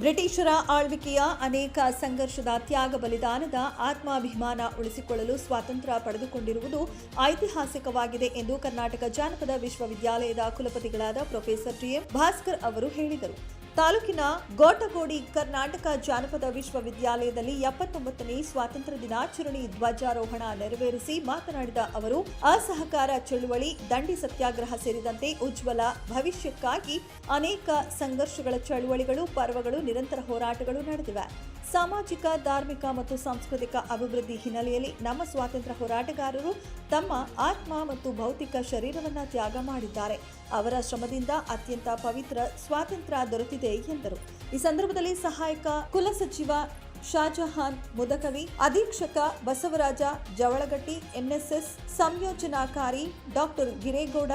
ಬ್ರಿಟಿಷರ ಆಳ್ವಿಕೆಯ ಅನೇಕ ಸಂಘರ್ಷದ ತ್ಯಾಗ ಬಲಿದಾನದ ಆತ್ಮಾಭಿಮಾನ ಉಳಿಸಿಕೊಳ್ಳಲು ಸ್ವಾತಂತ್ರ್ಯ ಪಡೆದುಕೊಂಡಿರುವುದು ಐತಿಹಾಸಿಕವಾಗಿದೆ ಎಂದು ಕರ್ನಾಟಕ ಜಾನಪದ ವಿಶ್ವವಿದ್ಯಾಲಯದ ಕುಲಪತಿಗಳಾದ ಪ್ರೊಫೆಸರ್ ಟಿಎಂ ಭಾಸ್ಕರ್ ಅವರು ಹೇಳಿದರು. ತಾಲೂಕಿನ ಗೋಟಗೋಡಿ, ಕರ್ನಾಟಕ ಜಾನಪದ ವಿಶ್ವವಿದ್ಯಾಲಯದಲ್ಲಿ ಎಪ್ಪತ್ತೊಂಬತ್ತನೇ ಸ್ವಾತಂತ್ರ್ಯ ದಿನಾಚರಣೆ ಧ್ವಜಾರೋಹಣ ನೆರವೇರಿಸಿ ಮಾತನಾಡಿದ ಅವರು, ಅಸಹಕಾರ ಚಳುವಳಿ, ದಂಡಿ ಸತ್ಯಾಗ್ರಹ ಸೇರಿದಂತೆ ಉಜ್ವಲ ಭವಿಷ್ಯಕ್ಕಾಗಿ ಅನೇಕ ಸಂಘರ್ಷಗಳ ಚಳುವಳಿಗಳು, ಪರ್ವಗಳು, ನಿರಂತರ ಹೋರಾಟಗಳು ನಡೆದಿವೆ. ಸಾಮಾಜಿಕ, ಧಾರ್ಮಿಕ ಮತ್ತು ಸಾಂಸ್ಕೃತಿಕ ಅಭಿವೃದ್ಧಿ ಹಿನ್ನೆಲೆಯಲ್ಲಿ ನಮ್ಮ ಸ್ವಾತಂತ್ರ್ಯ ಹೋರಾಟಗಾರರು ತಮ್ಮ ಆತ್ಮ ಮತ್ತು ಭೌತಿಕ ಶರೀರವನ್ನು ತ್ಯಾಗ ಮಾಡಿದ್ದಾರೆ. ಅವರ ಶ್ರಮದಿಂದ ಅತ್ಯಂತ ಪವಿತ್ರ ಸ್ವಾತಂತ್ರ್ಯ ದೊರೆತಿದೆ ಎಂದರು. ಈ ಸಂದರ್ಭದಲ್ಲಿ ಸಹಾಯಕ ಕುಲಸಚಿವ ಶಾಜಹಾನ್ ಮುದಕವಿ, ಅಧೀಕ್ಷಕ ಬಸವರಾಜ ಜವಳಗಟ್ಟಿ, ಎನ್ಎಸ್ಎಸ್ ಸಂಯೋಜನಾಕಾರಿ ಡಾಕ್ಟರ್ ಗಿರೇಗೌಡ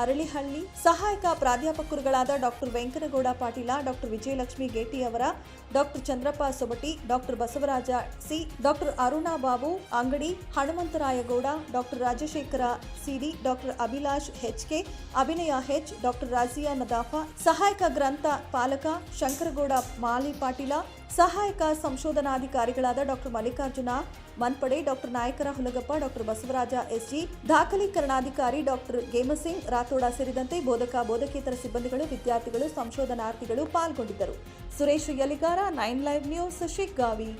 ಅರಳಿಹಳ್ಳಿ. ಸಹಾಯಕ ಪ್ರಾಧ್ಯಾಪಕರುಗಳಾದ ಡಾಕ್ಟರ್ ವೆಂಕನಗೌಡ ಪಾಟೀಲ, ಡಾಕ್ಟರ್ ವಿಜಯಲಕ್ಷ್ಮಿ ಗೇಟಿ ಅವರ, doctor Chandrappa Sobati, doctor Basavaraja C, doctor Aruna Babu Angadi, Hanumantharayagowda, doctor Rajashekhara CD, doctor Abhilash HK Abhinaya H, doctor ರಾಜಿಯಾ ನದಾಫಾ, ಸಹಾಯಕ ಗ್ರಂಥ ಪಾಲಕ ಶಂಕರಗೌಡ ಮಾಲಿ ಪಾಟೀಲ, ಸಹಾಯಕ ಸಂಶೋಧನಾಧಿಕಾರಿಗಳಾದ doctor Mallikarjuna Manpade, doctor Nayakara Hulagappa, doctor Basavaraja SG, ದಾಖಲೀಕರಣಾಧಿಕಾರಿ doctor ಗೇಮಸಿಂಗ್ Rathod ಸೇರಿದಂತೆ ಬೋಧಕ ಬೋಧಕೇತರ ಸಿಬ್ಬಂದಿಗಳು ವಿದ್ಯಾರ್ಥಿಗಳು ಸಂಶೋಧನಾರ್ಥಿಗಳು ಪಾಲ್ಗೊಂಡಿದ್ದರು. Suresh Yaligara nine live news Shiggavi.